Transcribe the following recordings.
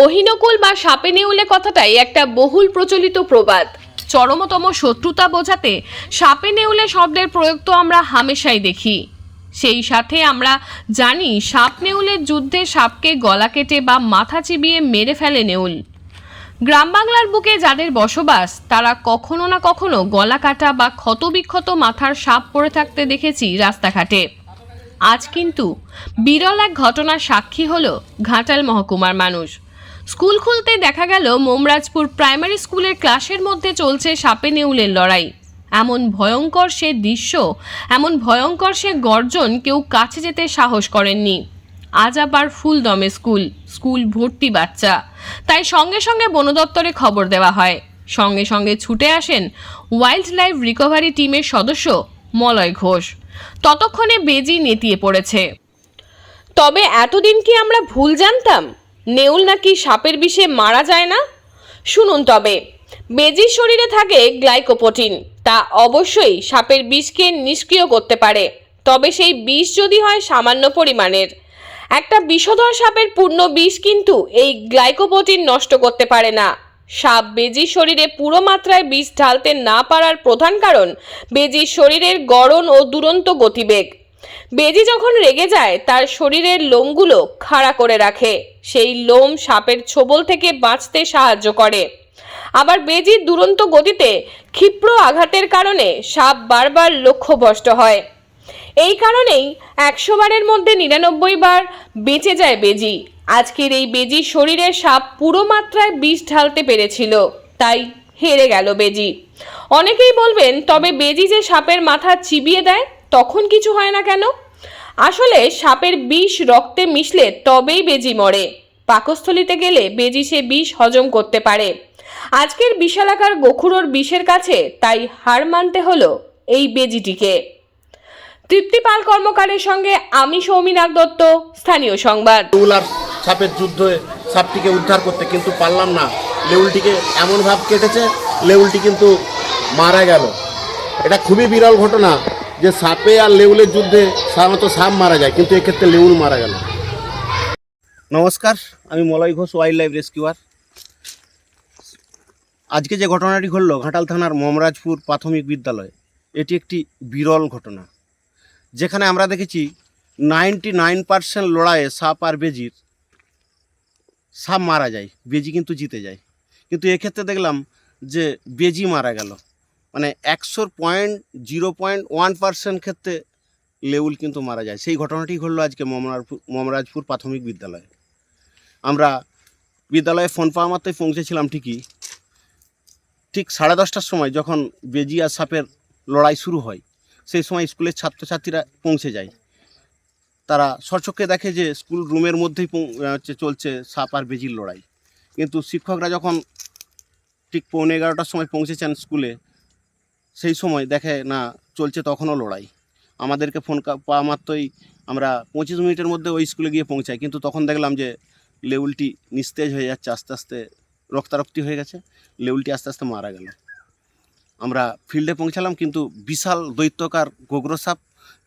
বহিনকুল বা সাপে নেউলে কথাটাই একটা বহুল প্রচলিত প্রবাদ। চরমতম শত্রুতা বোঝাতে সাপে নেউলে শব্দের প্রয়োগ তো আমরা হামেশাই দেখি। সেই সাথে আমরা জানি সাপ নেউলের যুদ্ধে সাপকে গলা কেটে বা মাথা চিবিয়ে মেরে ফেলে নেউল। গ্রাম বাংলার বুকে যাদের বসবাস, তারা কখনো না কখনো গলা কাটা বা ক্ষতবিক্ষত মাথার সাপ পড়ে থাকতে দেখেছি রাস্তাঘাটে। আজ কিন্তু বিরল এক ঘটনার সাক্ষী হলো ঘাটাল মহকুমার মানুষ। স্কুল খুলতে দেখা গেল মোমরাজপুর প্রাইমারি স্কুলের ক্লাসের মধ্যে চলছে সাপে নেউলের লড়াই। এমন ভয়ঙ্কর সে দৃশ্য, এমন ভয়ঙ্কর সে গর্জন কেউ কাছে যেতে সাহস করেননি। আজ আবার ফুল দমে স্কুল স্কুল ভর্তি বাচ্চা। তাই সঙ্গে সঙ্গে বন দপ্তরে খবর দেওয়া হয়। সঙ্গে সঙ্গে ছুটে আসেন ওয়াইল্ড লাইফ রিকভারি টিমের সদস্য মলয় ঘোষ। ততক্ষণে বেজি নেতিয়ে পড়েছে। তবে এতদিন কি আমরা ভুল জানতাম? নেউল নাকি সাপের বিষে মারা যায় না? শুনুন তবে বেজির শরীরে থাকে গ্লাইকোপ্রোটিন, তা অবশ্যই সাপের বিষকে নিষ্ক্রিয় করতে পারে। তবে সেই বিষ যদি হয় সামান্য পরিমাণের। একটা বিষধর সাপের পূর্ণ বিষ কিন্তু এই গ্লাইকোপ্রোটিন নষ্ট করতে পারে না। সাপ বেজির শরীরে পুরো মাত্রায় বিষ ঢালতে না পারার প্রধান কারণ বেজির শরীরের গড়ন ও দুরন্ত গতিবেগ। বেজি যখন রেগে যায়, তার শরীরের লোমগুলো খাড়া করে রাখে। সেই লোম সাপের ছোবল থেকে বাঁচতে সাহায্য করে। আবার বেজির দুরন্ত গতিতে ক্ষিপ্র আঘাতের কারণে সাপ বারবার লক্ষ্যভ্রষ্ট হয়। এই কারণেই একশো বারের মধ্যে নিরানব্বই বার বেঁচে যায় বেজি। আজকের এই বেজি শরীরে সাপ পুরো মাত্রায় বিষ ঢালতে পেরেছিল, তাই হেরে গেল বেজি। অনেকেই বলবেন, তবে বেজি যে সাপের মাথা চিবিয়ে দেয় তখন কিছু হয় না কেন? আসলে সাপের বিষ রক্তে মিশলে তবেই বেজি মরে। পাকস্থলিতে গেলে বেজি সে বিষ হজম করতে পারে। আজকের বিশালাকার গোখুরোর বিষের কাছে তাই হার মানতে হলো এই বেজিটিকে। তৃপ্তিপাল কর্মকারের সঙ্গে আমি সৌমিনাথ দত্ত, স্থানীয় সংবাদ। সাপের যুদ্ধে সাপটিকে উদ্ধার করতে কিন্তু পারলাম না। লেউলটিকে এমন ভাব কেটেছে, লেউলটি কিন্তু মারা গেল। এটা খুবই বিরল ঘটনা। যে সাপে আর লেউলের যুদ্ধে সাধারণত সাপ মারা যায়, কিন্তু এক্ষেত্রে লেউল মারা গেল। নমস্কার, আমি Malay Ghosh wildlife rescuer আজকে যে ঘটনাটি ঘটল, ঘাটাল থানার মমরাজপুর প্রাথমিক বিদ্যালয়ে, এটি একটি বিরল ঘটনা। যেখানে আমরা দেখেছি নাইনটি নাইন পার্সেন্ট লড়াইয়ে সাপ আর বেজির, সাপ মারা যায়, বেজি কিন্তু জিতে যায়। কিন্তু এক্ষেত্রে দেখলাম যে বেজি মারা গেল। মানে একশোর point zero point one percent ক্ষেত্রে লেউল কিন্তু মারা যায়। সেই ঘটনাটি ঘটলো আজকে মমরাজপুর মমরাজপুর প্রাথমিক বিদ্যালয়ে। আমরা বিদ্যালয়ে ফোন পাওয়া মাত্রই পৌঁছেছিলাম ঠিকই। ঠিক সাড়ে দশটার সময় যখন বেজি আর সাপের লড়াই শুরু হয়, সেই সময় স্কুলের ছাত্রছাত্রীরা পৌঁছে যায়। তারা সচক্ষে দেখে যে স্কুল রুমের মধ্যেই হচ্ছে চলছে সাপ আর বেজির লড়াই। কিন্তু শিক্ষকরা যখন ঠিক পৌনে এগারোটার সময় পৌঁছেছেন স্কুলে সেই সময় দেখে, না, চলছে তখনও লড়াই। আমাদেরকে ফোন পাওয়া মাত্রই আমরা পঁচিশ মিনিটের মধ্যে ওই স্কুলে গিয়ে পৌঁছাই। কিন্তু তখন দেখলাম যে, লেউলটি নিস্তেজ হয়ে যাচ্ছে, আস্তে আস্তে রক্তারক্তি হয়ে গেছে, লেউলটি আস্তে আস্তে মারা গেল। আমরা ফিল্ডে পৌঁছালাম, কিন্তু বিশাল দৈত্যকার গোগ্র সাপ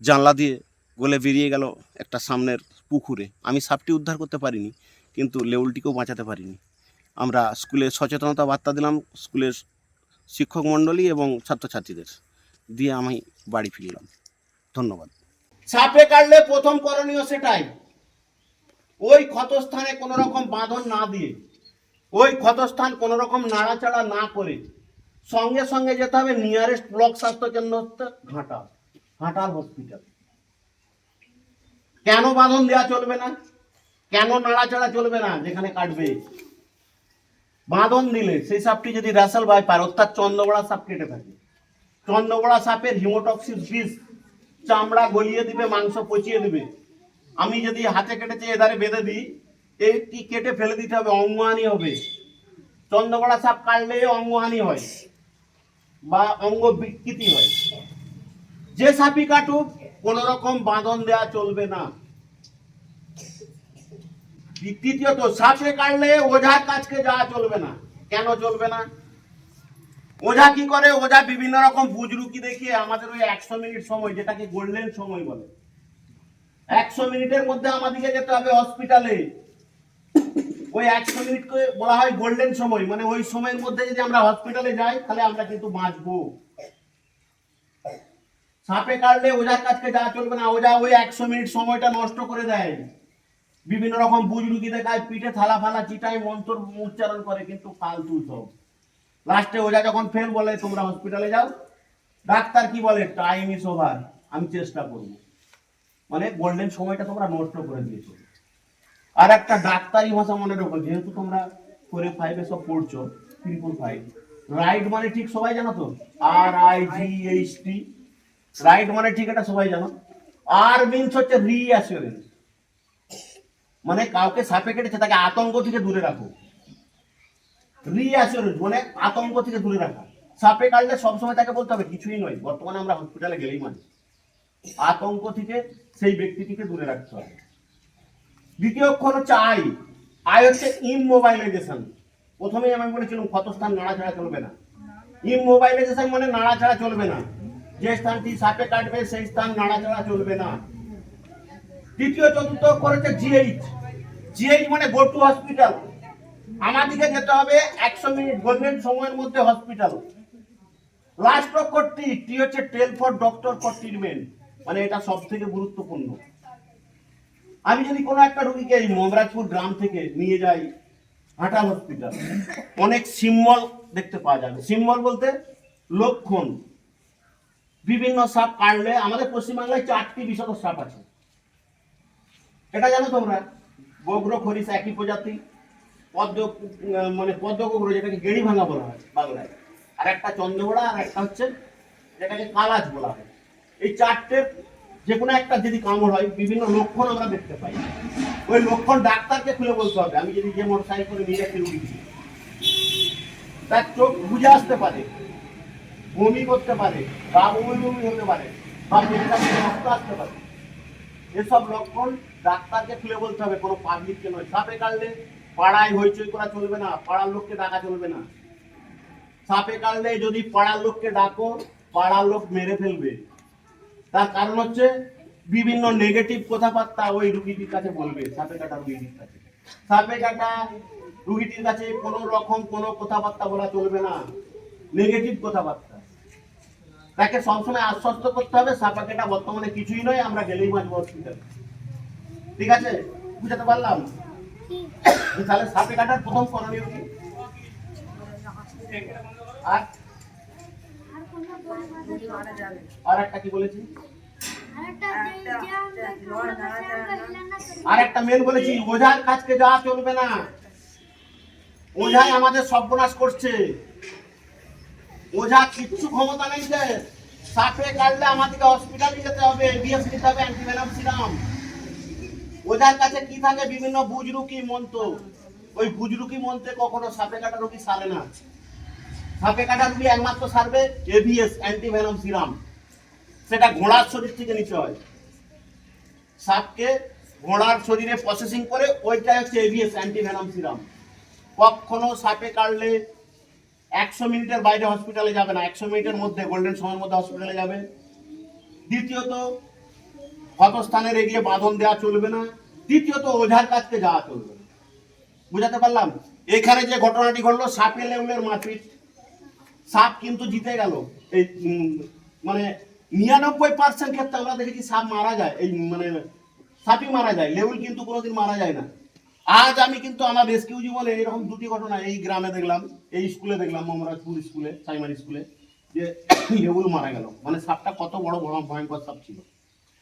জানলা দিয়ে গলে বেরিয়ে গেল একটা সামনের পুকুরে। আমি সাপটি উদ্ধার করতে পারিনি, কিন্তু লেউলটিকেও বাঁচাতে পারিনি। আমরা স্কুলে সচেতনতা বার্তা দিলাম, স্কুলের শিক্ষক মণ্ডলী এবং ছাত্রছাত্রীদের দিয়ে আমি বাড়ি ফিরলাম। ধন্যবাদ। সাপে কাটলে প্রথম করণীয় সেটাই। ওই ক্ষতস্থানে কোনো রকম বাঁধন না দিয়ে, ওই ক্ষতস্থান কোনো রকম নাড়াচাড়া না করে সঙ্গে সঙ্গে যেতে হবে নিয়ারেস্ট ব্লক স্বাস্থ্য কেন্দ্র হচ্ছে ঘাটাল ঘাটাল হসপিটাল। কেন বাঁধন দেওয়া চলবে না? কেন নাড়াচাড়া চলবে না যেখানে কাটবে? বাঁধন দিলে, সেই সাপটি যদি র্যাসেল বাই পার অর্থাৎ চন্দ্রবড়া সাপ কেটে থাকে। চন্দ্রবড়া সাপের হিমোটক্সিস বিষ চামড়া গলিয়ে দিবে, মাংস পচিয়ে দিবে। আমি যদি হাতে কেটেছে এধারে বেঁধে দিই এইটি কেটে ফেলে দিতে হবে, অঙ্গহানি হবে। চন্দ্রবড়া সাপ কাটলে অঙ্গহানি হয় বা অঙ্গ বিকৃতি হয়। যে সাপই কাটুক, কোন রকম বাঁধন দেওয়া চলবে না। তৃতীয়ত সাপে কাটলে ওঝার কাছকে যাওয়া চলবে না। কেন চলবে না? ওঝা কি করে? ওঝা বিভিন্ন রকম বুজরুকি দেখিয়ে আমাদের ওই একশো মিনিট সময়, যেটাকে গোল্ডেন সময় বলে। একশো মিনিটের মধ্যে আমাদেরকে যেতে হবে হসপিটালে। ওই একশো মিনিটকে বলা হয় গোল্ডেন সময় মানে ওই সময়ের মধ্যে যদি আমরা হসপিটালে যাই, তাহলে আমরা কিন্তু বাঁচবো। সাপে কাটলে ওঝার কাছকে যাওয়া চলবে না, ওঝা ওই একশো মিনিট সময়টা নষ্ট করে দেয়। বিভিন্ন রকম বুজরুকি দেখায়, পিঠে থালা ফালা চিটাই মন্ত্র উচ্চারণ করে, কিন্তু ফালতু সব। লাস্টে ওঝা যখন ফেল বলে, তোমরা হসপিটালে যাও। ডাক্তার কি বলে টাইম ইস ওভার আমি চেষ্টা করব। মানে গোল্ডেন সময়টা তোমরা নষ্ট করে দিয়েছ। আর একটা ডাক্তারি ভাষা মনে রাখো, যেহেতু তোমরা ফোরে ফাইভে সব পড়ছো ট্রিপল ফাইভ রাইট মানে ঠিক সবাই জানো তো? R I G H T right মানে ঠিক এটা সবাই জানো। আর মিনস হচ্ছে রিঅ্যাসুরেন্স মানে কাউকে সাপে কেটেছে তাকে আতঙ্ক থেকে দূরে রাখো। রিঅ্যাসুরেন্স মানে আতঙ্ক থেকে দূরে রাখা। সাপে কাটলে সবসময় তাকে বলতে হবে, কিছুই নয়। বর্তমানে আমরা হসপিটালে গেলেই মানে। আতঙ্ক থেকে সেই ব্যক্তিটিকে দূরে রাখতে হবে। দ্বিতীয় অক্ষর হচ্ছে আই। আই হচ্ছে ইমোবাইলাইজেশন প্রথমেই আমি বলেছিলাম ক্ষতস্থান নাড়াচাড়া চলবে না। ইমোবাইলাইজেশন মানে নাড়াচাড়া চলবে না। যে স্থানটি সাপে কাটবে, সেই স্থান নাড়াচাড়া চলবে না। তৃতীয় চতুর্থ হচ্ছে জিএইচ জিএইচ মানে গো টু হসপিটাল আমাদেরকে যেতে হবে একশো মিনিট গোল্ডেন সময়ের মধ্যে হসপিটাল লাস্ট অক্ষর টি টি হচ্ছে tell for doctor for treatment মানে এটা সব থেকে গুরুত্বপূর্ণ। আমি যদি কোনো একটা রুগীকে এই মমরাজপুর গ্রাম থেকে নিয়ে যাই হাটাল হসপিটাল অনেক সিম্বল দেখতে পাওয়া যাবে। সিম্বল বলতে লক্ষণ। বিভিন্ন সাপ কাটলে আমাদের পশ্চিমবাংলায় চারটি বিশদ সাপ আছে। এটা জানো তোমরা? বগ্র খরিস একই প্রজাতি। পদ্ম মানে পদ্মগোগ্র যেটাকে গেড়ি ভাঙা বলা হয় বাংলায়। আর একটা চন্দ্রগোড়া আর একটা হচ্ছে যেটাকে কালাজ বলা হয়। এই চারটে যে কোনো একটা যদি কামড় হয়, বিভিন্ন লক্ষণ আমরা দেখতে পাই। ওই লক্ষণ ডাক্তারকে খুলে বলতে হবে। আমি যদি যে মোটর সাইকেল করে নিয়ে যাচ্ছি রুগীকে তার চোখ বুঝে আসতে পারে, বমি করতে পারে বা বমি বমি হতে পারে, বা আসতে পারে। এসব লক্ষণ ডাক্তারকে খুলে বলতে হবে, কোনো পাবলিককে নয়। সাপে কাটলে পাড়ায় হইচই করা চলবে না, পাড়ার লোককে ডাকা চলবে না। সাপে কাটলে যদি পাড়ার লোককে ডাকো, পাড়ার লোক মেরে ফেলবে। তার কারণ হচ্ছে বিভিন্ন নেগেটিভ কথাবার্তা ওই রুগীটির কাছে বলবে, সাপে কাটা রুগীটির কাছে। সাপে কাটা রুগীটির কাছে কোনো রকম কোনো কথাবার্তা বলা চলবে না নেগেটিভ কথাবার্তা। তাকে সবসময় আশ্বস্ত করতে হবে, সাপে কাটা বর্তমানে কিছুই নয়, আমরা গেলেই বাঁচবো হসপিটাল ঠিক আছে? বুঝাতে পারলাম? তাহলে সাপে কাটার প্রথম করণীয় কি? আর? আর একটা কি বলেছি? আর একটা মেন বলেছি ওঝার কাছকে যাওয়া চলবে না। ওঝাই আমাদের সর্বনাশ করছে। ওঝা কিচ্ছু ক্ষমতা নেই যে সাপে কাটলে আমাদেরকে হসপিটালে যেতে হবে বিএস নিতে হবে অ্যান্টিভেনাম সিরাম ওঝার কাছে কি থাকে বিভিন্ন বুজরুকি মন্ত্র? ওই বুজরুকি মন্ত্রে কখনো সাপে কাটা রোগী সারে না? সাপে কাটা রোগী একমাত্র সারবে এভিএস অ্যান্টিভেনাম সিরাম সেটা ঘোড়ার শরীর থেকে নিতে হয়। সাপকে ঘোড়ার শরীরে প্রসেসিং করে ওইটা হচ্ছে এভিএস অ্যান্টিভেনাম সিরাম কখনো সাপে কাটলে একশো মিনিটের বাইরে হসপিটালে যাবে না। একশো মিনিটের মধ্যে গোল্ডেন সময়ের মধ্যে হসপিটালে যাবে। দ্বিতীয়ত ক্ষতস্থানের এগিয়ে বাঁধন দেওয়া চলবে না তৃতীয়ত ওঝার কাছকে যাওয়া চলবে না। বুঝাতে পারলাম? এখানে যে ঘটনাটি ঘটলো, সাপে লেউলের মারপিট। সাপ কিন্তু জিতে গেল। এই মানে নিরানব্বই পার্সেন্ট ক্ষেত্রে আমরা দেখেছি সাপ মারা যায়। এই মানে সাপই মারা যায়, লেউল কিন্তু কোনোদিন মারা যায় না। আজ আমি কিন্তু আমার রেস্কিউ জীবনে এরকম দুটি ঘটনা এই গ্রামে দেখলাম, এই স্কুলে দেখলাম, মমরাজপুর স্কুলে প্রাইমারি স্কুলে, যে লেউল মারা গেল। মানে সাপটা কত বড় ভয়ঙ্কর সাপ ছিল।